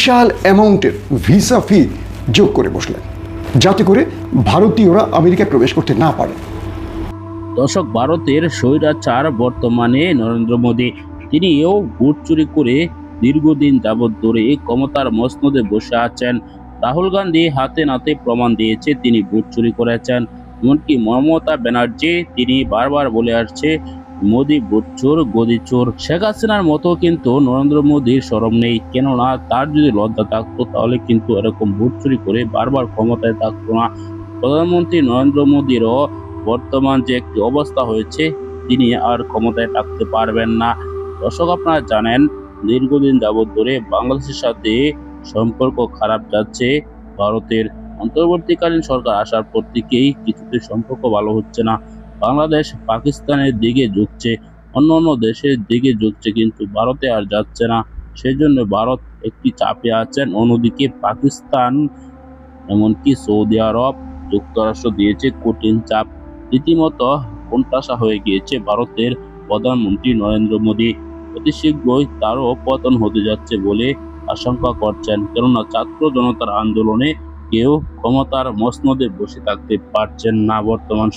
বিশাল অ্যামাউন্টের ভিসা ফি যোগ করে বসলেন, যাতে করে ভারতীয়রা আমেরিকায় প্রবেশ করতে না পারে। দর্শক, ভারতের স্বৈরাচার বর্তমানে নরেন্দ্র মোদী। তিনিও ভোট চুরি করে দীর্ঘদিন যাবৎ ধরে ক্ষমতার মসনদে বসে আছেন। রাহুল গান্ধী হাতে নাতে প্রমাণ দিয়েছে তিনি ভোট চুরি করেছেন। এমনকি মমতা ব্যানার্জি, তিনি বারবার বলে আসছে মোদি ভোট চোর, গদি চোর। শেখ হাসিনার মতো কিন্তু নরেন্দ্র মোদীর সরম নেই। কেননা, তার যদি লজ্জা থাকতো, তাহলে কিন্তু এরকম ভোট চুরি করে বারবার ক্ষমতায় থাকতো না। প্রধানমন্ত্রী নরেন্দ্র মোদীরও বর্তমান যে একটি অবস্থা হয়েছে, তিনি আর ক্ষমতায় থাকতে পারবেন না। দর্শক, আপনারা জানেন, দীর্ঘদিন যাবৎ ধরে বাংলাদেশের সাথে সম্পর্ক খারাপ যাচ্ছে। ভারতের অন্তর্বর্তীকালীন সরকার আসার পর থেকেই কিছুতে সম্পর্ক ভালো হচ্ছে না। বাংলাদেশ পাকিস্তানের দিকে ঝুঁকছে, অন্য অন্য দেশের দিকে ঝুঁকছে কিন্তু ভারতে আর যাচ্ছে না। সেই জন্য ভারত একটি চাপে আছেন, অন্যদিকে পাকিস্তান, এমনকি সৌদি আরব যুক্তরাষ্ট্র দিয়েছে কঠিন চাপ। রীতিমতো কোনটাশা হয়ে গিয়েছে ভারতের প্রধানমন্ত্রী নরেন্দ্র মোদী। অতি শীঘ্রই তারও পতন হতে যাচ্ছে বলে আশঙ্কা করছেন, কেননা ছাত্র জনতার আন্দোলনে কেউ ক্ষমতার মসনদে বসে থাকতে পারছেন না বর্তমান